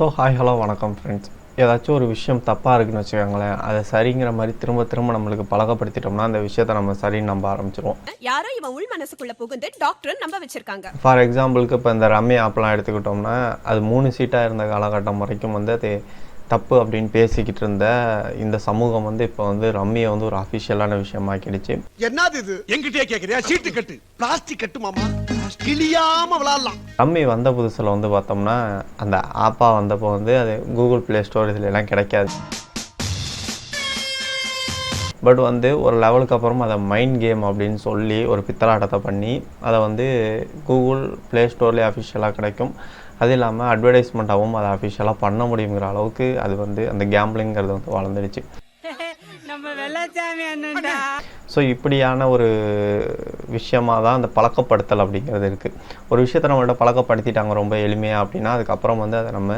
So hi hello வணக்கம் friends ஏதாச்சும் ஒரு விஷயம் தப்பாக இருக்குன்னு வச்சுக்கோங்களேன் அதை சரிங்கிற மாதிரி திரும்ப திரும்ப நம்மளுக்கு பழக்கப்படுத்திட்டோம்னா அந்த விஷயத்தை நம்ம சரின்னு நம்ப ஆரம்பிச்சிருவோம். யாரோ இவன் உள் மனசுக்குள்ள புகுந்து டாக்டர் நம்ப வச்சிருக்காங்க. ஃபார் எக்ஸாம்பிளுக்கு இப்போ இந்த ரம்மி ஆப்லாம் எடுத்துக்கிட்டோம்னா அது மூணு சீட்டாக இருந்த காலகட்டம் வரைக்கும் வந்து அது தப்பு அப்படின்னு பேசிக்கிட்டு இருந்த இந்த சமூகம் வந்து இப்போ வந்து ரம்மியை வந்து ஒரு அஃபிஷியலான விஷயமாக்கிடுச்சு என்னது இது? எங்கிட்டே கேக்குறியா? சீட்டு கட்டு. பிளாஸ்டிக் கட்டு மாமா கிளியாம விளையாடலாம் ரம்மி வந்த புதுசில் வந்து பார்த்தோம்னா அந்த ஆப்பாக வந்தப்போ வந்து அது கூகுள் ப்ளே ஸ்டோர் இதுல எல்லாம் கிடைக்காது. பட் வந்து ஒரு லெவலுக்கு அப்புறம் அதை மைண்ட் கேம் அப்படின்னு சொல்லி ஒரு பித்தலாட்டத்தை பண்ணி அதை வந்து கூகுள் ப்ளே ஸ்டோர்லேயே அஃபிஷியலாக கிடைக்கும். அது இல்லாமல் அட்வர்டைஸ்மெண்ட்டாகவும் அதை அஃபிஷியலாக பண்ண முடியுங்கிற அளவுக்கு அது வந்து அந்த கேம்பிளிங்கிறது வந்து வளர்ந்துடுச்சு. ஸோ இப்படியான ஒரு விஷயமாக தான் அந்த பழக்கப்படுத்தல் அப்படிங்கிறது இருக்குது ஒரு விஷயத்தை நம்மள்ட்ட பழக்கப்படுத்திட்டாங்க ரொம்ப எளிமையாக அப்படின்னா அதுக்கப்புறம் வந்து அதை நம்ம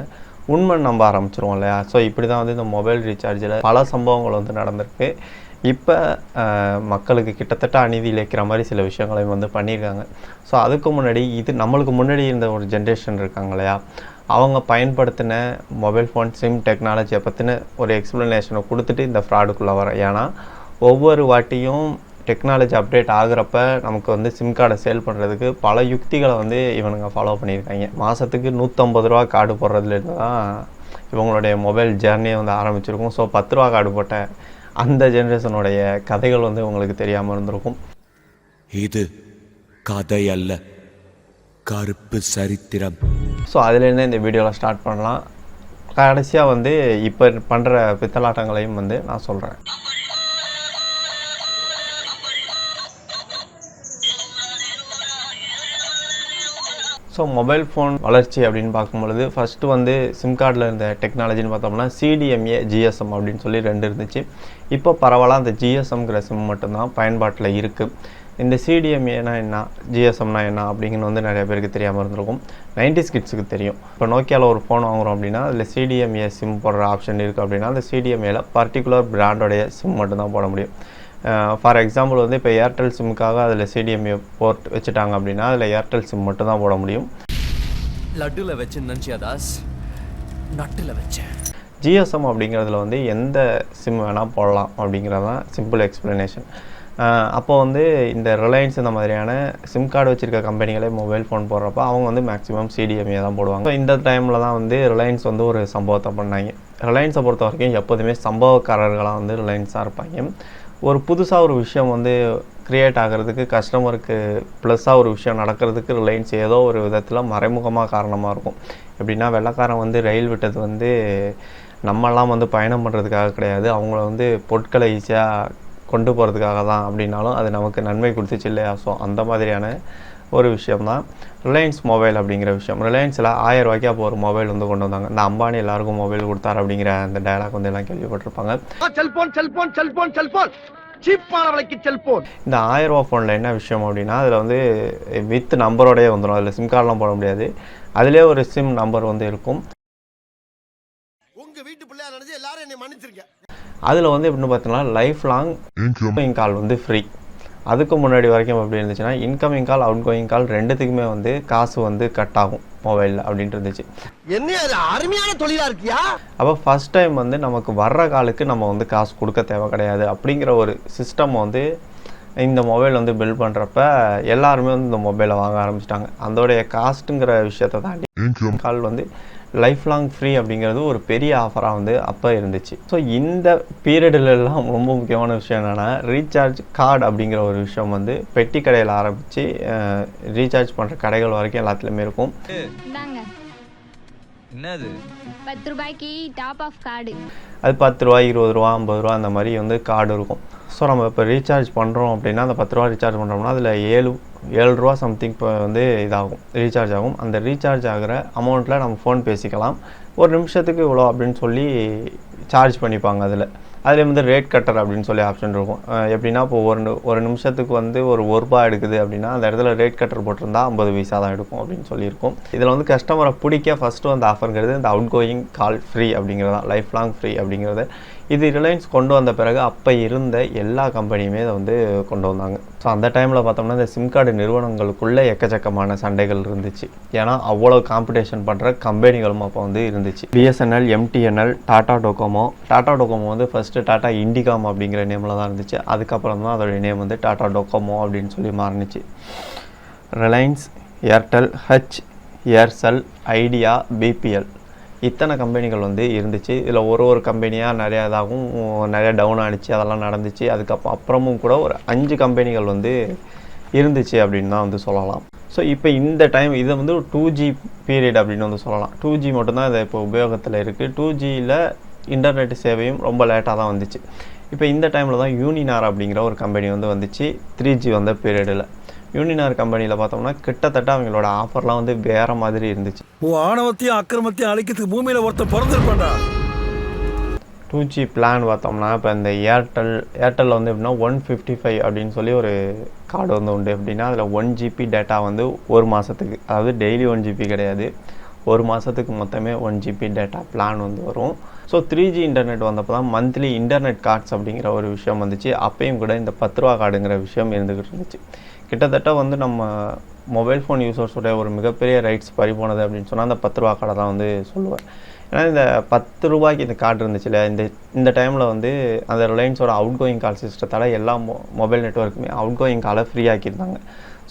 உண்மை நம்ப ஆரம்பிச்சிருவோம் இல்லையா? ஸோ இப்படி தான் வந்து இந்த மொபைல் ரீசார்ஜில் பல சம்பவங்கள் வந்து நடந்திருக்கு. இப்போ மக்களுக்கு கிட்டத்தட்ட அநீதி இழைக்கிற மாதிரி சில விஷயங்களையும் வந்து பண்ணியிருக்காங்க. ஸோ அதுக்கு முன்னாடி இது நம்மளுக்கு முன்னாடி இருந்த ஒரு ஜென்ரேஷன் இருக்காங்க இல்லையா? அவங்க பயன்படுத்தின மொபைல் ஃபோன் சிம் டெக்னாலஜியை பற்றின ஒரு எக்ஸ்ப்ளனேஷனை கொடுத்துட்டு இந்த ஃப்ராடுக்குள்ளே வர ஏன்னா ஒவ்வொரு வாட்டியும் டெக்னாலஜி அப்டேட் ஆகுறப்ப நமக்கு வந்து சிம் கார்டை சேல் பண்ணுறதுக்கு பல யுக்திகளை வந்து இவனுங்க ஃபாலோ பண்ணியிருக்காங்க. மாதத்துக்கு நூற்றம்பது ரூபா கார்டு போடுறதுலேருந்து தான் இவங்களுடைய மொபைல் ஜேர்னியை வந்து ஆரம்பிச்சிருக்கும். ஸோ பத்து ரூபா கார்டு போட்டேன் அந்த ஜென்ரேஷனுடைய கதைகள் வந்து உங்களுக்கு தெரியாமல் இருந்திருக்கும். இது கதை அல்ல கருப்பு சரித்திரம். ஸோ அதுலேருந்தே இந்த வீடியோவில் ஸ்டார்ட் பண்ணலாம். கடைசியாக வந்து இப்போ பண்ணுற பித்தலாட்டங்களையும் வந்து நான் சொல்கிறேன் ஸோ மொபைல் ஃபோன் வளர்ச்சி அப்படின்னு பார்க்கும்பொழுது ஃபஸ்ட்டு வந்து சிம் கார்டில் இருந்த டெக்னாலஜின்னு பார்த்தோம்னா சிடிஎம்ஏ ஜிஎஸ்எம் அப்படின்னு சொல்லி ரெண்டு இருந்துச்சு. இப்போ பரவலாக அந்த ஜிஎஸ்எம்ங்கிற சிம் மட்டும்தான் பயன்பாட்டில் இருக்குது இந்த சிடிஎம்ஏனா என்ன ஜிஎஸ்எம்னா என்ன அப்படிங்கிறது வந்து நிறைய பேருக்கு தெரியாமல் இருந்திருக்கும். நைன்டி கிட்ஸுக்கு தெரியும். இப்போ நோக்கியாவில் ஒரு ஃபோன் வாங்குகிறோம் அப்படின்னா அதில் சிடிஎம்ஏ சிம் போடுற ஆப்ஷன் இருக்குது அப்படின்னா அந்த சிடிஎம்ஏல பர்டிகுலர் பிராண்டோடைய சிம் மட்டும்தான் போட முடியும். ஃபார் எக்ஸாம்பிள் வந்து இப்போ ஏர்டெல் சிம்முக்காக அதில் சிடிஎம்ஏ போர்ட் வச்சுட்டாங்க அப்படின்னா அதில் ஏர்டெல் சிம் மட்டும் தான் போட முடியும். லட்டுல வச்சு நினச்சியா தாஸ்? நட்டுல வச்சேன். ஜிஎஸ்எம் அப்படிங்கிறதுல வந்து எந்த சிம் வேணால் போடலாம் அப்படிங்கிறது தான் சிம்பிள் எக்ஸ்ப்ளனேஷன் அப்போ வந்து இந்த ரிலையன்ஸ் இந்த மாதிரியான சிம் கார்டு வச்சுருக்க கம்பெனிகளே மொபைல் ஃபோன் போடுறப்ப அவங்க வந்து மேக்ஸிமம் சிடிஎம்ஏ தான் போடுவாங்க. இந்த டைமில் தான் வந்து ரிலையன்ஸ் வந்து ஒரு சம்பவத்தை பண்ணாங்க. ரிலையன்ஸை பொறுத்த வரைக்கும் எப்போதுமே சம்பவக்காரர்களாக வந்து ரிலையன்ஸாக இருப்பாங்க. ஒரு புதுசாக ஒரு விஷயம் வந்து க்ரியேட் ஆகிறதுக்கு கஸ்டமருக்கு ப்ளஸ்ஸாக ஒரு விஷயம் நடக்கிறதுக்கு ரிலையன்ஸ் ஏதோ ஒரு விதத்தில் மறைமுகமாக காரணமாக இருக்கும். எப்படின்னா வெள்ளைக்காரன் வந்து ரயில் விட்டது வந்து நம்மெல்லாம் வந்து பயணம் பண்ணுறதுக்காக கிடையாது. அவங்கள வந்து பொருட்களை ஈஸியாக கொண்டு போகிறதுக்காக தான் அப்படின்னாலும் அது நமக்கு நன்மை கொடுத்துச்சு இல்லையா? ஸோ அந்த மாதிரியான ஒரு விஷயம் தான் ரிலையன்ஸ் மொபைல் அப்படிங்கிற விஷயம். ரிலையன்ஸில் ஆயிரம் ரூபாய்க்கு அப்போ ஒரு மொபைல் வந்து கொண்டு வந்தாங்க. இந்த அம்பானி எல்லாருக்கும் மொபைல் கொடுத்தாரு அப்படிங்கிற அந்த டயலாக் வந்து எல்லாம் கேள்விப்பட்டிருப்பாங்க. செல்போன் செல்போன் செல்போன் செல்போன் இந்த ஆயிரம் ரூபா ஃபோனில் என்ன விஷயம் அப்படின்னா அதில் வந்து வித் நம்பரோடயே வந்துடும் அதில் சிம் கார்டெலாம் போட முடியாது. அதிலே ஒரு சிம் நம்பர் வந்து இருக்கும். வீட்டு பிள்ளையா நினைச்சு எல்லாரும் என்னை மன்னிச்சிருங்க. அதில் வந்து எப்படின்னு பார்த்தீங்கன்னா லைஃப் லாங் இன்கமிங் கால் வந்து ஃப்ரீ அதுக்கு முன்னாடி வரைக்கும் எப்படி இருந்துச்சுன்னா incoming call outgoing call ரெண்டுத்துக்குமே வந்து காசு வந்து கட் ஆகும் மொபைலில் அப்படின்ட்டு இருந்துச்சு. என்ன அது அருமையான தொழிலா இருக்கியா? அப்போ ஃபஸ்ட் டைம் வந்து நமக்கு வர்ற காலுக்கு நம்ம வந்து காசு கொடுக்க தேவை கிடையாது அப்படிங்கிற ஒரு சிஸ்டம் வந்து இந்த மொபைல் வந்து பில்ட் பண்ணுறப்ப எல்லாருமே வந்து இந்த மொபைலை வாங்க ஆரம்பிச்சிட்டாங்க. அதோடைய காஸ்ட்டுங்கிற விஷயத்தை தாண்டி கால் வந்து லைஃப் லாங் ஃப்ரீ அப்படிங்கிறது ஒரு பெரிய ஆஃபராக வந்து அப்போ இருந்துச்சு. ஸோ இந்த பீரியடிலெல்லாம் ரொம்ப முக்கியமான விஷயம் என்னென்னா ரீசார்ஜ் கார்டு அப்படிங்கிற ஒரு விஷயம் வந்து பெட்டி கடையில் ஆரம்பித்து ரீசார்ஜ் பண்ணுற கடைகள் வரைக்கும் எல்லாத்துலேயுமே இருக்கும். என்னது? பத்து ரூபாய்க்கு டாப் ஆஃப் கார்டு அது பத்து ரூபா இருபது ரூபா ஐம்பது ரூபா அந்த மாதிரி வந்து கார்டு இருக்கும். ஸோ நம்ம இப்போ ரீசார்ஜ் பண்ணுறோம் அப்படின்னா அந்த பத்து ரூபா ரீசார்ஜ் பண்ணுறோம்னா அதில் ஏழு ஏழு ரூபா சம்திங் இப்போ வந்து இதாகும் ரீசார்ஜ் ஆகும். அந்த ரீசார்ஜ் ஆகிற அமௌண்ட்டில் நம்ம ஃபோன் பேசிக்கலாம். ஒரு நிமிஷத்துக்கு இவ்வளோ அப்படின்னு சொல்லி சார்ஜ் பண்ணிப்பாங்க அதில். அதில் வந்து ரேட் கட்டர் அப்படின்னு சொல்லி ஆப்ஷன் இருக்கும். எப்படின்னா இப்போ ஒரு ஒரு நிமிஷத்துக்கு வந்து ஒரு ஒரு ரூபா எடுக்குது அப்படின்னா அந்த இடத்துல ரேட் கட்டர் போட்டிருந்தா ஐம்பது பைசா தான் எடுக்கும் அப்படின்னு சொல்லியிருக்கும். இதில் வந்து கஸ்டமரை பிடிக்க ஃபஸ்ட்டு அந்த ஆஃபருங்கிறது இந்த அவுட் கோயிங் கால் ஃப்ரீ அப்படிங்கிறது தான் லைஃப் லாங் ஃப்ரீ அப்படிங்கிறது. இது ரிலையன்ஸ் கொண்டு வந்த பிறகு அப்போ இருந்த எல்லா கம்பெனியுமே இதை வந்து கொண்டு வந்தாங்க. ஸோ அந்த டைமில் பார்த்தோம்னா இந்த சிம் கார்டு நிறுவனங்களுக்குள்ளே எக்கச்சக்கமான சண்டைகள் இருந்துச்சு. ஏன்னா அவ்வளோ காம்படிஷன் பண்ணுற கம்பெனிகளும் அப்போ வந்து இருந்துச்சு. BSNL MTNL Tata Docomo Tata Docomo வந்து ஃபஸ்ட்டு டாடா இண்டிகாம் அப்படிங்கிற நேமில் தான் இருந்துச்சு. அதுக்கப்புறம் தான் அதோடைய நேம் வந்து டாடா டோகோமோ அப்படின்னு சொல்லி மாறினுச்சு. Reliance Airtel Hutch Aircel Idea BPL இத்தனை கம்பெனிகள் வந்து இருந்துச்சு. இதில் ஒரு ஒரு கம்பெனியாக நிறையா இதாகவும் நிறையா டவுன் ஆனிச்சு அதெல்லாம் நடந்துச்சு. அதுக்கப்புறம் அப்புறமும் கூட ஒரு அஞ்சு கம்பெனிகள் வந்து இருந்துச்சு அப்படின்னு தான் வந்து சொல்லலாம். ஸோ இப்போ இந்த டைம் இதை வந்து ஒரு டூ ஜி பீரியட் அப்படின்னு வந்து சொல்லலாம். டூ ஜி மட்டும்தான் இது இப்போ உபயோகத்தில் இருக்குது டூ ஜியில் இன்டர்நெட் சேவையும் ரொம்ப லேட்டாக தான் வந்துச்சு. இப்போ இந்த டைமில் தான் யூனினார் அப்படிங்கிற ஒரு கம்பெனி வந்து வந்துச்சு. த்ரீ ஜி வந்த பீரியடில் யூனினார் கம்பெனியில் பார்த்தோம்னா கிட்டத்தட்ட அவங்களோட ஆஃபர்லாம் வந்து வேறு மாதிரி இருந்துச்சு. உன் ஆணவத்தையும் அக்கிரமத்தையும் அழிக்கிறதுக்கு பூமியில ஒருத்தன் பிறந்திருப்பான்டா. டூ ஜி பிளான் பார்த்தோம்னா இப்போ இந்த ஏர்டெல் ஏர்டெல்லில் வந்து எப்படின்னா ஒன் ஃபிஃப்டி ஃபைவ் அப்படின்னு சொல்லி ஒரு கார்டு வந்து உண்டு. எப்படின்னா அதில் ஒன் ஜிபி டேட்டா வந்து ஒரு மாதத்துக்கு அதாவது டெய்லி ஒன் ஜிபி கிடையாது. ஒரு மாதத்துக்கு மொத்தமே ஒன் ஜிபி டேட்டா பிளான் வந்து வரும். ஸோ த்ரீ ஜி இன்டர்நெட் வந்தப்போ தான் மந்த்லி இன்டர்நெட் கார்ட்ஸ் அப்படிங்கிற ஒரு விஷயம் வந்துச்சு. அப்பயும் கூட இந்த பத்து ரூபா கார்டுங்கிற விஷயம் இருந்துக்கிட்டு இருந்துச்சு. கிட்டத்தட்ட வந்து நம்ம மொபைல் ஃபோன் யூசர்ஸோடைய ஒரு மிகப்பெரிய ரைட்ஸ் பறி போனது அப்படின்னு சொன்னால் அந்த பத்து ரூபா கடை தான் வந்து சொல்லுவேன். ஏன்னா இந்த பத்து ரூபாய்க்கு இந்த கார்டு இருந்துச்சுல்ல இந்த இந்த டைமில் வந்து அந்த ரிலையன்ஸோட அவுட் கோயிங் கால் சிஸ்டத்தால் எல்லா மொ மொபைல் நெட்ஒர்க்குமே அவுட் கோயிங் காலை ஃப்ரீ ஆக்கியிருந்தாங்க.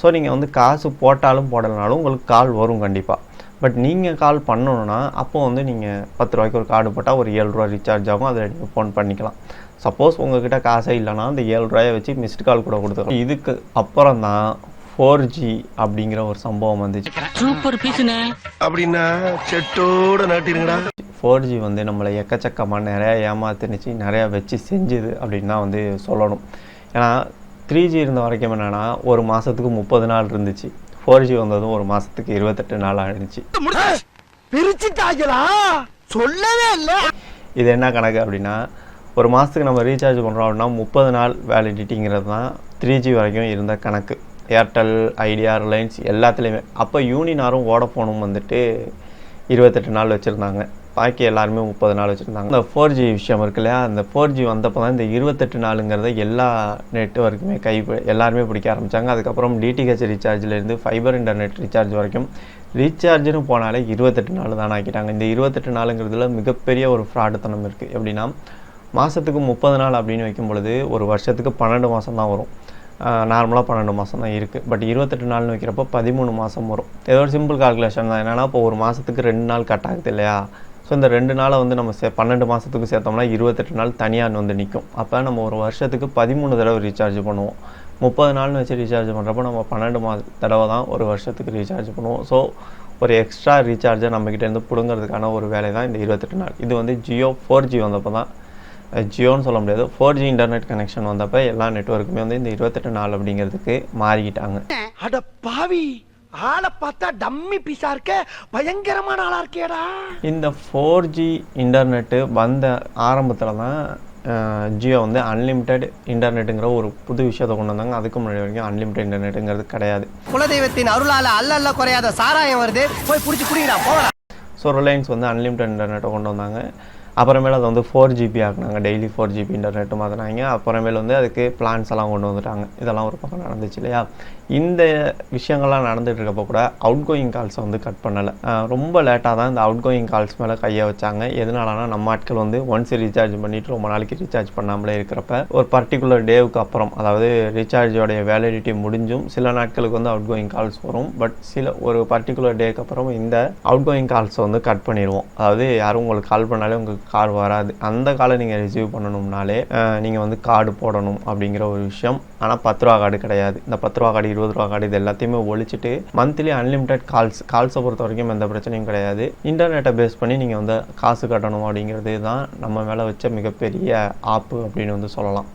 ஸோ நீங்கள் வந்து காசு போட்டாலும் போடலனாலும் உங்களுக்கு கால் வரும் கண்டிப்பாக பட் நீங்கள் கால் பண்ணணுன்னா அப்போ வந்து நீங்கள் பத்து ரூபாய்க்கு ஒரு கார்டு போட்டால் ஒரு ஏழு ரூபா ரீசார்ஜ் ஆகும். அதில் நீங்கள் ஃபோன் பண்ணிக்கலாம். சப்போஸ் உங்ககிட்ட காசே இல்லைன்னா அந்த ஏழு ரூபாயை வச்சு மிஸ்டு கால் கூட கொடுத்துக்கலாம். இதுக்கு அப்புறம் தான் ஃபோர் ஜி அப்படிங்கிற ஒரு சம்பவம் வந்துச்சு. சூப்பர் பீஸ்ண்ணே அப்படின்னா செட்டோட நாட்டிருங்கடா ஃபோர் ஜி வந்து நம்மளை எக்கச்சக்கமாக நிறையா ஏமாத்துனுச்சு நிறையா வச்சு செஞ்சுது அப்படின்னு தான் வந்து சொல்லணும். ஏன்னா த்ரீ ஜி இருந்த வரைக்கும் என்னென்னா ஒரு மாதத்துக்கு முப்பது நாள் இருந்துச்சு. ஃபோர் ஜி வந்ததும் ஒரு மாதத்துக்கு இருபத்தெட்டு நாள் ஆயிடுச்சு. பிரிச்சுட்டாங்களா சொல்லவே இல்லை. இது என்ன கணக்கு அப்படின்னா ஒரு மாதத்துக்கு நம்ம ரீசார்ஜ் பண்ணுறோம் அப்படின்னா முப்பது நாள் வேலிடிட்டிங்கிறது தான் த்ரீ ஜி வரைக்கும் இருந்த கணக்கு. ஏர்டெல் ஐடியா ரிலையன்ஸ் எல்லாத்துலேயுமே. அப்போ யூனினாரும் வோடஃபோனும் வந்துட்டு இருபத்தெட்டு நாள் வச்சுருந்தாங்க. பாக்கி எல்லாருமே முப்பது நாள் வச்சுருந்தாங்க. இந்த ஃபோர் ஜி விஷயம் இருக்கு இல்லையா? அந்த ஃபோர் ஜி வந்தப்போ தான் இந்த இருபத்தெட்டு நாளுங்கிறத எல்லா நெட்ஒர்க்குமே கை எல்லாருமே பிடிக்க ஆரம்பித்தாங்க அதுக்கப்புறம் டிடிஹெச் ரீசார்ஜ்லேருந்து ஃபைபர் இன்டர்நெட் ரீசார்ஜ் வரைக்கும் ரீசார்ஜ்னு போனாலே இருபத்தெட்டு நாள் தான் ஆக்கிட்டாங்க. இந்த இருபத்தெட்டு நாளுங்கிறதுல மிகப்பெரிய ஒரு ஃப்ராடுத்தனம் இருக்குது எப்படின்னா மாதத்துக்கு முப்பது நாள் அப்படின்னு வைக்கும் பொழுது ஒரு வருஷத்துக்கு பன்னெண்டு மாதம் தான் வரும். நார்மலாக பன்னெண்டு மாதம் தான் இருக்குது பட் இருபத்தெட்டு நாள்னு வைக்கிறப்போ பதிமூணு மாதம் வரும். ஏதோ ஒரு சிம்பிள் கால்குலேஷன் தான். என்னென்னா இப்போ ஒரு மாதத்துக்கு ரெண்டு நாள் கட் ஆகுது இல்லையா? ஸோ இந்த ரெண்டு நாளை வந்து நம்ம சே பன்னெண்டு மாதத்துக்கு சேர்த்தோம்னா இருபத்தெட்டு நாள் தனியாக வந்து நிற்கும் அப்போ நம்ம ஒரு வருஷத்துக்கு பதிமூணு தடவை ரீசார்ஜ் பண்ணுவோம். முப்பது நாள்னு வச்சு ரீசார்ஜ் பண்ணுறப்போ நம்ம பன்னெண்டு மாத தடவை தான் ஒரு வருஷத்துக்கு ரீசார்ஜ் பண்ணுவோம். ஸோ ஒரு எக்ஸ்ட்ரா ரீசார்ஜை நம்மக்கிட்டேருந்து பிடுங்கிறதுக்கான ஒரு வேலை தான் இந்த இருபத்தெட்டு நாள். இது வந்து ஜியோ ஃபோர் ஜி வந்தப்போ தான் ஜியோன்னு சொல்ல முடியாது. ஃபோர் ஜி இன்டர்நெட் கனெக்ஷன் வந்தப்போ எல்லா நெட்ஒர்க்குமே வந்து இந்த இருபத்தெட்டு நாள் அப்படிங்கிறதுக்கு மாறிக்கிட்டாங்க. அட பாவி! ஆளை பார்த்தா டம்மி பீஸா இருக்க பயங்கரமான ஆளா இருக்கேடா. இந்த ஃபோர் ஜி இன்டர்நெட்டு வந்த ஆரம்பத்தில் தான் ஜியோ வந்து அன்லிமிட்டெட் இன்டர்நெட்டுங்கிற ஒரு புது விஷயத்தை கொண்டு வந்தாங்க. அதுக்கு முன்னாடி வரைக்கும் அன்லிமிட்டெட் இன்டர்நெட்டுங்கிறது கிடையாது. குலதெய்வத்தின் அருளால அல்ல அல்ல குறையாத சாராயம் வருது. போய் புடிச்சு குடிடா போடா. ஸோ ரிலையன்ஸ் வந்து அன்லிமிட்டட் இன்டர்நெட்டை கொண்டு வந்தாங்க. அப்புறமேல அதை வந்து ஃபோர் ஜிபி ஆக்குனாங்க. டெய்லி ஃபோர் ஜிபி இன்டர்நெட்டு மாற்றினாங்க அப்புறமேல வந்து அதுக்கு பிளான்ஸ் எல்லாம் கொண்டு வந்துட்டாங்க. இதெல்லாம் ஒரு பக்கம் நடந்துச்சு இல்லையா? இந்த விஷயங்கள்லாம் நடந்துகிட்டு இருக்கப்போ கூட அவுட் கோயிங் கால்ஸை வந்து கட் பண்ணலை. ரொம்ப லேட்டாக தான் இந்த அவுட் கோயிங் கால்ஸ் மேலே கையை வச்சாங்க. எதனாலனா நம்ம ஆட்கள் வந்து ஒன்ஸ் ரீசார்ஜ் பண்ணிட்டு ரொம்ப நாளைக்கு ரீசார்ஜ் பண்ணாமலே இருக்கிறப்ப ஒரு பர்டிகுலர் டேவுக்கு அப்புறம் அதாவது ரீசார்ஜோடைய வேலிடிட்டி முடிஞ்சும் சில நாட்களுக்கு வந்து அவுட் கோயிங் கால்ஸ் வரும். பட் சில ஒரு பர்டிகுலர் டேக்கு அப்புறம் இந்த அவுட் கோயிங் கால்ஸை வந்து கட் பண்ணிடுவோம். அதாவது யாரும் உங்களுக்கு கால் பண்ணாலே உங்களுக்கு கால் வராது. அந்த காலை நீங்கள் ரிசீவ் பண்ணணும்னாலே நீங்கள் வந்து கார்டு போடணும் அப்படிங்கிற ஒரு விஷயம். ஆனால் பத்து ரூபா கார்டு கிடையாது. இந்த பத்து ரூபா கார்டு இருபது ரூபா கார்டு இது எல்லாத்தையுமே ஒழிச்சிட்டு மந்த்லி அன்லிமிட்டெட் கால்ஸ் கால்ஸை பொறுத்த வரைக்கும் எந்த பிரச்சனையும் கிடையாது. இன்டர்நெட்டை பேஸ் பண்ணி நீங்கள் வந்து காசு கட்டணும் அப்படிங்கிறது தான் நம்ம மேலே வச்ச மிகப்பெரிய ஆப்பு அப்படின்னு வந்து சொல்லலாம்.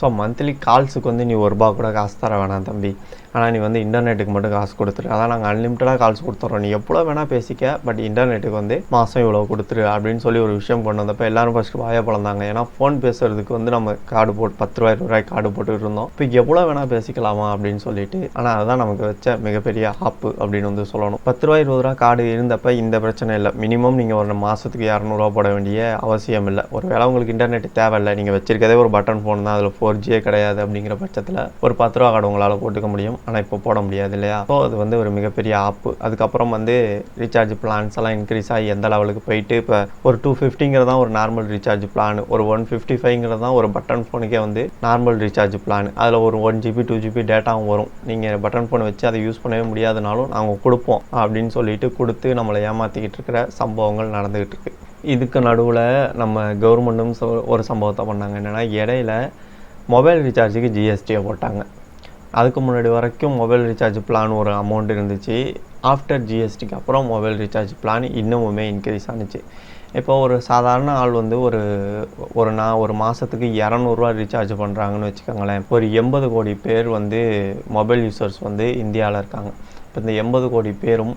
ஸோ மந்த்லி கால்ஸுக்கு வந்து நீ ஒரு ரூபா கூட காசு தர வேணாம் தம்பி. ஆனால் நீ வந்து இன்டர்நெட்டுக்கு மட்டும் காசு கொடுத்துரு. அதான் நாங்கள் அன்லிமிட்டடாக கால்ஸ் கொடுத்துட்றோம் நீ எவ்வளோ வேணால் பேசிக்க பட் இன்டர்நெட்டுக்கு வந்து மாதம் இவ்வளோ கொடுத்துரு அப்படின்னு சொல்லி ஒரு விஷயம் கொண்டு வந்தப்போ எல்லாரும் ஃபஸ்ட்டு வாயை பிளந்தாங்க. ஏன்னா ஃபோன் பேசுறதுக்கு வந்து நம்ம கார்டு போட்டு பத்து ரூபாய் இருபது ரூபாய் கார்டு போட்டுட்டு இருந்தோம். இப்போ எவ்வளோ வேணால் பேசிக்கலாமா அப்படின்னு சொல்லிட்டு ஆனால் அதுதான் நமக்கு வச்ச மிகப்பெரிய ஆப்பு அப்படின்னு வந்து சொல்லணும். பத்து ரூபாய் இருபது ரூபா கார்டு இருந்தப்போ இந்த பிரச்சனை இல்லை. மினிமம் நீங்கள் ஒரு மாதத்துக்கு இரநூறுவா போட வேண்டிய அவசியம் இல்லை. ஒரு வேளை உங்களுக்கு இன்டர்நெட் தேவையில்லை நீங்கள் வச்சிருக்கதே ஒரு பட்டன் ஃபோன் தான். அதில் ஃபோர் ஜியே கிடையாது அப்படிங்கிற பட்சத்தில் ஒரு பத்து ரூபா கார்டு உங்களால் போட்டுக்க முடியும். ஆனால் இப்போ போட முடியாது இல்லையா? ஸோ அது வந்து ஒரு மிகப்பெரிய ஆப்பு. அதுக்கப்புறம் வந்து ரீசார்ஜ் பிளான்ஸ் எல்லாம் இன்க்ரீஸ் ஆகி எந்த லெவலுக்கு போயிட்டு இப்போ ஒரு டூ ஃபிஃப்டிங்கிறது தான் ஒரு நார்மல் ரீசார்ஜ் பிளான் ஒரு ஒன் ஃபிஃப்டி ஃபைவ்ங்கிறது தான் ஒரு பட்டன் ஃபோனுக்கே வந்து நார்மல் ரீசார்ஜ் பிளான் அதில் ஒரு ஒன் ஜிபி டூ ஜிபி டேட்டாவும் வரும். நீங்கள் பட்டன் ஃபோன் வச்சு அதை யூஸ் பண்ணவே முடியாதனாலும் நாங்கள் கொடுப்போம் அப்படின்னு சொல்லிட்டு கொடுத்து நம்மளை ஏமாற்றிக்கிட்டு இருக்கிற சம்பவங்கள் நடந்துகிட்டு இருக்கு. இதுக்கு நடுவில் நம்ம கவர்மெண்ட்டும் சொ- ஒரு சம்பவத்தை பண்ணாங்க. என்னென்னா இடையில மொபைல் ரீசார்ஜுக்கு ஜிஎஸ்டியை போட்டாங்க. அதுக்கு முன்னாடி வரைக்கும் மொபைல் ரீசார்ஜ் பிளான் ஒரு அமௌண்ட் இருந்துச்சு. ஆஃப்டர் ஜிஎஸ்டிக்கு அப்புறம் மொபைல் ரீசார்ஜ் பிளான் இன்னமுமே இன்க்ரீஸ் ஆனுச்சு. இப்போ ஒரு சாதாரண ஆள் வந்து ஒரு ஒரு நான் ஒரு மாதத்துக்கு இரநூறுவா ரீசார்ஜ் பண்ணுறாங்கன்னு வச்சுக்கோங்களேன். ஒரு எண்பது கோடி பேர் வந்து மொபைல் யூசர்ஸ் வந்து இந்தியாவில் இருக்காங்க. இப்போ இந்த எண்பது கோடி பேரும்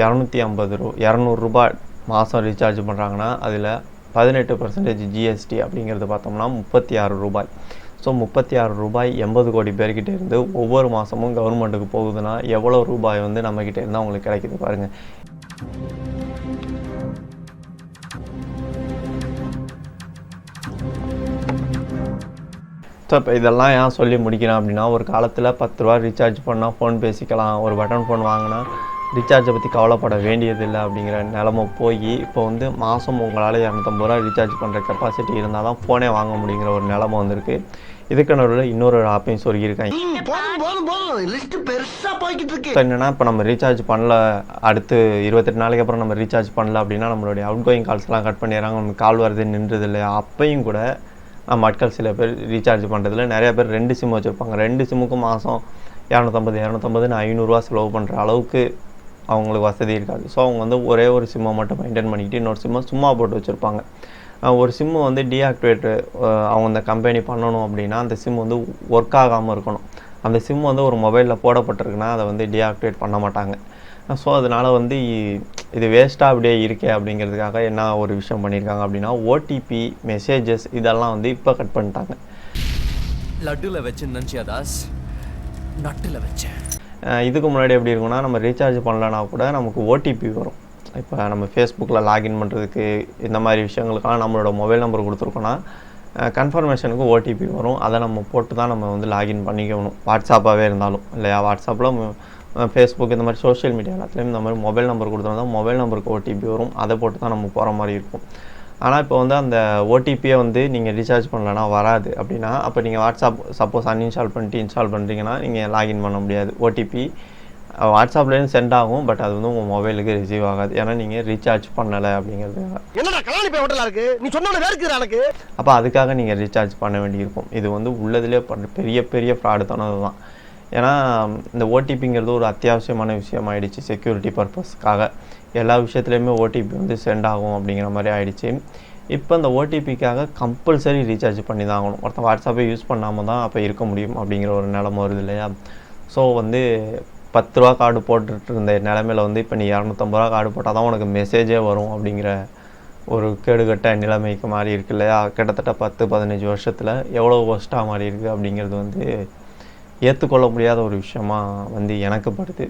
இரநூத்தி ஐம்பது ரூ இரநூறுபா மாதம் ரீசார்ஜ் பண்ணுறாங்கன்னா அதில் பதினெட்டு பர்சன்டேஜ் ஜிஎஸ்டி அப்படிங்கிறது பார்த்தோம்னா முப்பத்தி ஆறு ரூபாய். ஸோ முப்பத்தி ஆறு ரூபாய் எண்பது கோடி பேர்கிட்ட இருந்து ஒவ்வொரு மாதமும் கவர்மெண்ட்டுக்கு போகுதுன்னா எவ்வளோ ரூபாய் வந்து நம்மக்கிட்ட இருந்தால் அவங்களுக்கு கிடைக்குது பாருங்கள் ஸோ இப்போ இதெல்லாம் ஏன் சொல்லி முடிக்கிறேன் அப்படின்னா ஒரு காலத்தில் பத்து ரூபா ரீசார்ஜ் பண்ணால் ஃபோன் பேசிக்கலாம் ஒரு பட்டன் ஃபோன் வாங்கினா ரீசார்ஜை பற்றி கவலைப்பட வேண்டியதில்லை அப்படிங்கிற நிலமை போய் இப்போ வந்து மாதம் உங்களால் இரநூத்தம்பது ரூபா ரீசார்ஜ் பண்ணுற கெப்பாசிட்டி இருந்தால் தான் ஃபோனே வாங்க முடியுங்கிற ஒரு நிலமை வந்திருக்கு. இதுக்கு நடுவில் இன்னொரு ஆப்பையும் சொல்லியிருக்காங்க என்னன்னா இப்போ நம்ம ரீசார்ஜ் பண்ணல அடுத்து இருபத்தெட்டு நாளைக்கு அப்புறம் நம்ம ரீசார்ஜ் பண்ணல அப்படின்னா நம்மளுடைய அவுட் கோயிங் கால்ஸ்லாம் கட் பண்ணிடுறாங்க. நமக்கு கால் வருது நின்றுது இல்லையா? அப்பையும் கூட நம்ம ஆட்கள் சில பேர் ரீசார்ஜ் பண்ணுறதுல நிறைய பேர் ரெண்டு சிம் வச்சுருப்பாங்க. ரெண்டு சிம்முக்கும் மாதம் இரநூத்தம்பது இரநூத்தம்பதுன்னு ஐநூறுரூவா செலவு பண்ணுற அளவுக்கு அவங்களுக்கு வசதி இருக்காது. ஸோ அவங்க வந்து ஒரே ஒரு சிம்மை மட்டும் மெயின்டைன் பண்ணிக்கிட்டு இன்னொரு சிம்மை சும்மா போட்டு வச்சுருப்பாங்க. ஒரு சிம்மு வந்து டீஆக்டிவேட் அவங்க அந்த கம்பெனி பண்ணணும் அப்படின்னா அந்த சிம் வந்து ஒர்க் ஆகாமல் இருக்கணும். அந்த சிம் வந்து ஒரு மொபைலில் போடப்பட்டிருக்குன்னா அதை வந்து டீஆக்டிவேட் பண்ண மாட்டாங்க. ஸோ அதனால் வந்து இது வேஸ்ட்டாக அப்படியே இருக்கே அப்படிங்கிறதுக்காக என்ன ஒரு விஷயம் பண்ணியிருக்காங்க அப்படின்னா ஓடிபி மெசேஜஸ் இதெல்லாம் வந்து இப்போ கட் பண்ணிட்டாங்க. லட்டுல வச்சு நினச்சியா தாஸ் நட்டில் வச்சேன். இதுக்கு முன்னாடி எப்படி இருக்கும்னா நம்ம ரீசார்ஜ் பண்ணலனா கூட நமக்கு ஓடிபி வரும். இப்போ நம்ம ஃபேஸ்புக்கில் லாகின் பண்ணுறதுக்கு இந்த மாதிரி விஷயங்களுக்கெல்லாம் நம்மளோட மொபைல் நம்பர் கொடுத்துருக்கோன்னா கன்ஃபர்மேஷனுக்கு ஓடிபி வரும். அதை நம்ம போட்டு தான் நம்ம வந்து லாகின் பண்ணிக்கணும். வாட்ஸ்அப்பாகவே இருந்தாலும் இல்லையா? வாட்ஸ்அப்பில் ஃபேஸ்புக் இந்த மாதிரி சோஷியல் மீடியா எல்லாத்துலேயும் இந்த மாதிரி மொபைல் நம்பர் கொடுத்துருந்தா மொபைல் நம்பருக்கு ஓடிபி வரும். அதை போட்டு தான் நம்ம போகிற மாதிரி இருக்கும். ஆனால் இப்போ வந்து அந்த ஓடிபியை வந்து நீங்கள் ரீசார்ஜ் பண்ணலனா வராது. அப்படின்னா அப்போ நீங்கள் வாட்ஸ்அப் சப்போஸ் அன்இன்ஸ்டால் பண்ணிட்டு இன்ஸ்டால் பண்ணுறீங்கன்னா நீங்கள் லாகின் பண்ண முடியாது. ஓடிபி வாட்ஸ்அப்லேருந்து சென்ட் ஆகும் பட் அது வந்து உங்கள் மொபைலுக்கு ரிசீவ் ஆகாது. ஏன்னா நீங்கள் ரீசார்ஜ் பண்ணலை ஹோட்டலா இருக்கு? அப்போ அதுக்காக நீங்கள் ரீசார்ஜ் பண்ண வேண்டியிருக்கும். இது வந்து உள்ளதுலேயே பெரிய பெரிய ஃப்ராடு தானது தான் ஏன்னா இந்த ஓடிபிங்கிறது ஒரு அத்தியாவசியமான விஷயம் ஆயிடுச்சு செக்யூரிட்டி பர்பஸ்க்காக எல்லா விஷயத்துலையுமே ஓடிபி வந்து சென்ட் ஆகும் அப்படிங்கிற மாதிரி ஆயிடுச்சு. இப்போ இந்த ஓடிபிக்காக கம்பல்சரி ரீசார்ஜ் பண்ணி தான் ஆகணும். ஒருத்தன் வாட்ஸ்அப்பை யூஸ் பண்ணாமல் தான் அப்போ இருக்க முடியும் அப்படிங்கிற ஒரு நிலமை வருது இல்லையா? ஸோ வந்து பத்து ரூபா கார்டு போட்டுட்டு இருந்த நிலமையில வந்து இப்போ நீ இரநூத்தம்பது ரூபா கார்டு போட்டால் தான் உனக்கு மெசேஜே வரும் அப்படிங்கிற ஒரு கேடுகட்ட நிலைமைக்கு மாறி இருக்கு இல்லையா? கிட்டத்தட்ட பத்து பதினஞ்சு வருஷத்தில் எவ்வளோ ஒஸ்ட்டாக மாறி இருக்குது அப்படிங்கிறது வந்து ஏற்றுக்கொள்ள முடியாத ஒரு விஷயமா வந்து எனக்கு படுது.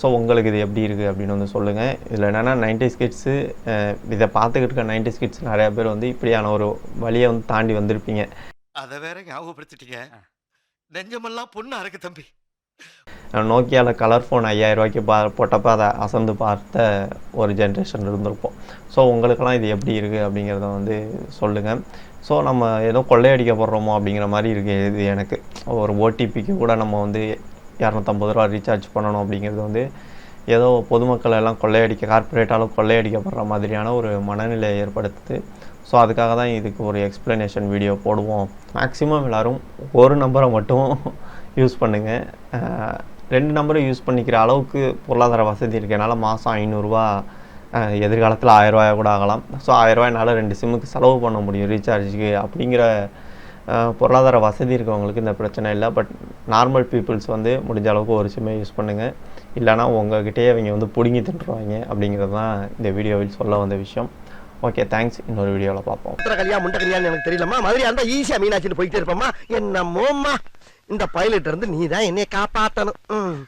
ஸோ உங்களுக்கு இது எப்படி இருக்குது அப்படின்னு வந்து சொல்லுங்கள் இதில் என்னென்னா நைன்டி ஸ்கிட்ஸு இதை பார்த்துக்கிட்டு இருக்க நைன்டி ஸ்கிட்ஸ் நிறையா பேர் வந்து இப்படியான ஒரு வழியை வந்து தாண்டி வந்திருப்பீங்க. அத வேற ஞாபகப்படுத்திட்டீங்க. நெஞ்சமெல்லாம் பொண்ணா இருக்கு தம்பி. நோக்கியாவில் கலர் ஃபோன் ஐயாயிரம் ரூபாய்க்கு பா போட்டப்போ அதை அசந்து பார்த்த ஒரு ஜென்ரேஷன் இருந்திருப்போம். ஸோ உங்களுக்கெல்லாம் இது எப்படி இருக்குது அப்படிங்கிறத வந்து சொல்லுங்கள் ஸோ நம்ம ஏதோ கொள்ளையடிக்க போடுறோமோ அப்படிங்கிற மாதிரி இருக்குது இது எனக்கு. ஒரு ஓடிபிக்கு கூட நம்ம வந்து இரநூத்தம்பது ரூபா ரீசார்ஜ் பண்ணணும் அப்படிங்கிறது வந்து ஏதோ பொதுமக்கள் எல்லாம் கொள்ளையடிக்க கார்ப்பரேட்டாலும் கொள்ளையடிக்கப்படுற மாதிரியான ஒரு மனநிலையை ஏற்படுத்துது. ஸோ அதுக்காக தான் இதுக்கு ஒரு எக்ஸ்ப்ளனேஷன் வீடியோ போடுவோம். மேக்ஸிமம் எல்லோரும் ஒரு நம்பரை மட்டும் யூஸ் பண்ணுங்கள் ரெண்டு நம்பரும் யூஸ் பண்ணிக்கிற அளவுக்கு பொருளாதார வசதி இருக்கனால மாதம் ஐநூறுரூவா எதிர்காலத்தில் ஆயிரரூவாயா கூட ஆகலாம். ஸோ ஆயிரரூவாயினால ரெண்டு சிம்முக்கு செலவு பண்ண முடியும் ரீசார்ஜுக்கு அப்படிங்கிற பொருளாதார வசதி இருக்கவங்களுக்கு இந்த பிரச்சனை இல்லை. பட் நார்மல் பீப்புள்ஸ் வந்து முடிஞ்ச அளவுக்கு ஒரு சிம்மை யூஸ் பண்ணுங்கள் இல்லைனா உங்ககிட்டயே அவங்க வந்து பிடுங்கி தின்றுவாங்க அப்படிங்கிறது தான் இந்த வீடியோவில் சொல்ல வந்த விஷயம். ஓகே தேங்க்ஸ் இன்னொரு வீடியோவில் பார்ப்போம். உத்தர கல்யா முண்ட கல்யாணம் எனக்கு தெரியலம்மா. மதுரையா அந்த ஈஸியாக மீனாட்சின்னு போயிட்டே இருப்போம்மா. என்னமோம்மா இந்த பைலட் இருந்து நீ தான் என்னைய காப்பாற்றணும் ம்.